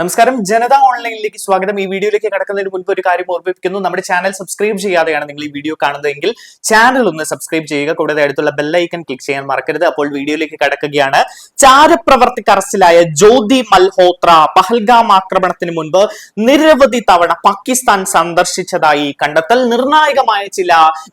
നമസ്കാരം. ജനത ഓൺലൈനിലേക്ക് സ്വാഗതം. ഈ വീഡിയോയിലേക്ക് കടക്കുന്നതിന് മുൻപ് ഒരു കാര്യം ഓർമ്മിപ്പിക്കുന്നു. നമ്മുടെ ചാനൽ സബ്സ്ക്രൈബ് ചെയ്യാതെയാണ് നിങ്ങൾ ഈ വീഡിയോ കാണുന്നതെങ്കിൽ ചാനൽ ഒന്ന് സബ്സ്ക്രൈബ് ചെയ്യുക. കൂടാതെ അടുത്തുള്ള ബെല്ലൈക്കൺ ക്ലിക്ക് ചെയ്യാൻ മറക്കരുത്. അപ്പോൾ വീഡിയോയിലേക്ക് കടക്കുകയാണ്. ചാരപ്രവർത്തിക്ക് അറസ്റ്റിലായ ജ്യോതി മൽഹോത്ര പഹൽഗാം ആക്രമണത്തിന് മുൻപ് നിരവധി തവണ പാകിസ്ഥാൻ സന്ദർശിച്ചതായി കണ്ടെത്തൽ. നിർണായകമായ ചില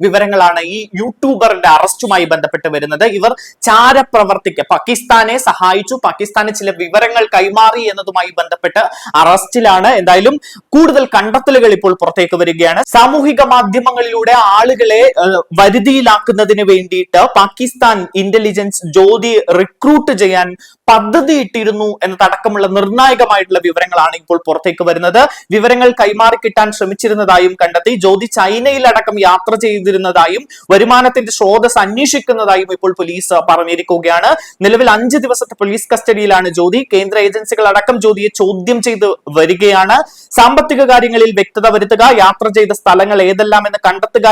വിവരങ്ങളാണ് ഈ യൂട്യൂബറിന്റെ അറസ്റ്റുമായി ബന്ധപ്പെട്ട് വരുന്നത്. ഇവർ ചാരപ്രവർത്തിക്ക് പാകിസ്ഥാനെ സഹായിച്ചു. പാകിസ്ഥാന് ചില വിവരങ്ങൾ കൈമാറി എന്നതുമായി ബന്ധപ്പെട്ട് അറസ്റ്റിലാണ്. എന്തായാലും കൂടുതൽ കണ്ടെത്തലുകൾ ഇപ്പോൾ പുറത്തേക്ക് വരികയാണ്. സാമൂഹിക മാധ്യമങ്ങളിലൂടെ ആളുകളെ വരുതിയിലാക്കുന്നതിന് വേണ്ടിയിട്ട് പാകിസ്ഥാൻ ഇന്റലിജൻസ് ജ്യോതി റിക്രൂട്ട് ചെയ്യാൻ പദ്ധതി ഇട്ടിരുന്നു എന്നതടക്കമുള്ള നിർണായകമായിട്ടുള്ള വിവരങ്ങളാണ് ഇപ്പോൾ പുറത്തേക്ക് വരുന്നത്. വിവരങ്ങൾ കൈമാറി കിട്ടാൻ ശ്രമിച്ചിരുന്നതായും കണ്ടെത്തി. ജ്യോതി ചൈനയിലടക്കം യാത്ര ചെയ്തിരുന്നതായും വരുമാനത്തിന്റെ സ്രോതസ് അന്വേഷിക്കുന്നതായും ഇപ്പോൾ പോലീസ് പറഞ്ഞിരിക്കുകയാണ്. നിലവിൽ അഞ്ച് ദിവസത്തെ പോലീസ് കസ്റ്റഡിയിലാണ് ജ്യോതി. കേന്ദ്ര ഏജൻസികൾ അടക്കം ജ്യോതിയെ ചോദ്യം ചെയ്ത് വരികയാണ്. സാമ്പത്തിക കാര്യങ്ങളിൽ വ്യക്തത വരുത്തുക യാത്ര ചെയ്ത സ്ഥലങ്ങൾ ഏതെല്ലാം എന്ന് കണ്ടെത്തുക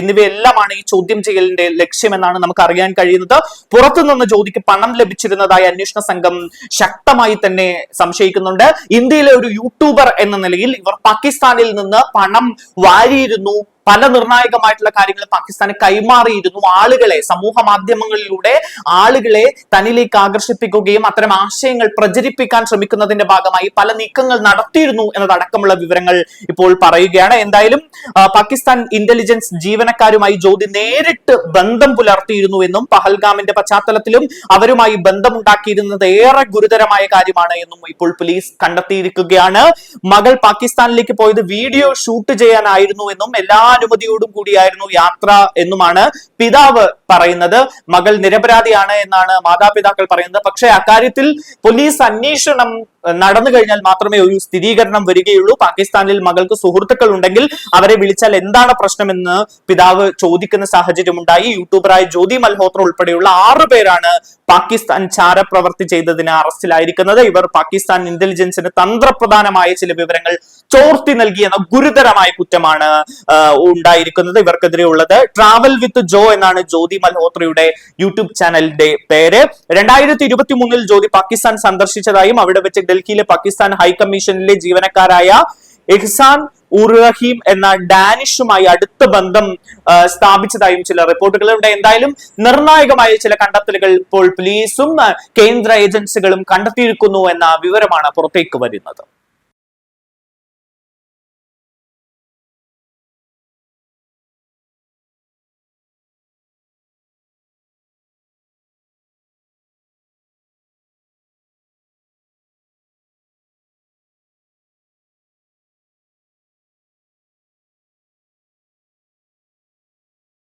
എന്നിവയെല്ലാമാണ് ഈ ചോദ്യം ചെയ്യലിന്റെ ലക്ഷ്യമെന്നാണ് നമുക്ക് അറിയാൻ കഴിയുന്നത്. പുറത്തുനിന്ന് ജ്യോതിക്ക് പണം ലഭിച്ചിരുന്നതായി അന്വേഷണ സംഘം ശക്തമായി തന്നെ സംശയിക്കുന്നുണ്ട്. ഇന്ത്യയിലെ ഒരു യൂട്യൂബർ എന്ന നിലയിൽ ഇവർ പാകിസ്ഥാനിൽ നിന്ന് പണം വാരിയിരുന്നു. പല നിർണായകമായിട്ടുള്ള കാര്യങ്ങൾ പാകിസ്ഥാന് കൈമാറിയിരുന്നു. ആളുകളെ സമൂഹ മാധ്യമങ്ങളിലൂടെ ആളുകളെ തന്നിലേക്ക് ആകർഷിപ്പിക്കുകയും അത്തരം ആശയങ്ങൾ പ്രചരിപ്പിക്കാൻ ശ്രമിക്കുന്നതിന്റെ ഭാഗമായി പല നീക്കങ്ങൾ നടത്തിയിരുന്നു എന്നതടക്കമുള്ള വിവരങ്ങൾ ഇപ്പോൾ പറയുകയാണ്. എന്തായാലും പാകിസ്ഥാൻ ഇന്റലിജൻസ് ജീവനക്കാരുമായി ജ്യോതി നേരിട്ട് ബന്ധം പുലർത്തിയിരുന്നു എന്നും പഹൽഗാമിന്റെ പശ്ചാത്തലത്തിലും അവരുമായി ബന്ധമുണ്ടാക്കിയിരുന്നത് ഏറെ ഗുരുതരമായ കാര്യമാണ് എന്നും ഇപ്പോൾ പോലീസ് കണ്ടെത്തിയിരിക്കുകയാണ്. മകൾ പാകിസ്ഥാനിലേക്ക് പോയത് വീഡിയോ ഷൂട്ട് ചെയ്യാനായിരുന്നു എന്നും എല്ലാ അനുമതിയോടും കൂടിയായിരുന്നു യാത്ര എന്നുമാണ് പിതാവ് പറയുന്നത്. മകൾ നിരപരാധിയാണ് എന്നാണ് മാതാപിതാക്കൾ പറയുന്നത്. പക്ഷേ അക്കാര്യത്തിൽ പോലീസ് അന്വേഷണം നടന്നു കഴിഞ്ഞാൽ മാത്രമേ ഒരു സ്ഥിരീകരണം വരികയുള്ളൂ. പാകിസ്ഥാനിൽ മകൾക്ക് സുഹൃത്തുക്കൾ ഉണ്ടെങ്കിൽ അവരെ വിളിച്ചാൽ എന്താണ് പ്രശ്നമെന്ന് പിതാവ് ചോദിക്കുന്ന സാഹചര്യം ഉണ്ടായി. യൂട്യൂബറായ ജ്യോതി മൽഹോത്ര ഉൾപ്പെടെയുള്ള ആറു പേരാണ് പാകിസ്ഥാൻ ചാരപ്രവർത്തി ചെയ്തതിന് അറസ്റ്റിലായിരിക്കുന്നത്. ഇവർ പാകിസ്ഥാൻ ഇന്റലിജൻസിന് തന്ത്രപ്രധാനമായ ചില വിവരങ്ങൾ ചോർത്തി നൽകിയെന്ന ഗുരുതരമായ കുറ്റമാണ് ഉണ്ടായിരിക്കുന്നത്. ഇവർക്കെതിരെ ഉള്ളത് ട്രാവൽ വിത്ത് ജോ എന്നാണ് ജ്യോതി മൽഹോത്രയുടെ യൂട്യൂബ് ചാനലിന്റെ പേര്. രണ്ടായിരത്തി ഇരുപത്തി മൂന്നിൽ ജ്യോതി പാകിസ്ഥാൻ സന്ദർശിച്ചതായും അവിടെ വെച്ച് ഡൽഹിയിലെ പാകിസ്ഥാൻ ഹൈക്കമ്മീഷനിലെ ജീവനക്കാരായ ഇഹ്സാൻ ഉറഹീം എന്ന ഡാനിഷുമായി അടുത്ത ബന്ധം സ്ഥാപിച്ചതായും ചില റിപ്പോർട്ടുകളുണ്ട് എന്തായാലും നിർണായകമായ ചില കണ്ടെത്തലുകൾ ഇപ്പോൾ പോലീസും കേന്ദ്ര ഏജൻസികളും കണ്ടെത്തിയിരിക്കുന്നു എന്ന വിവരമാണ് പുറത്തേക്ക് വരുന്നത്.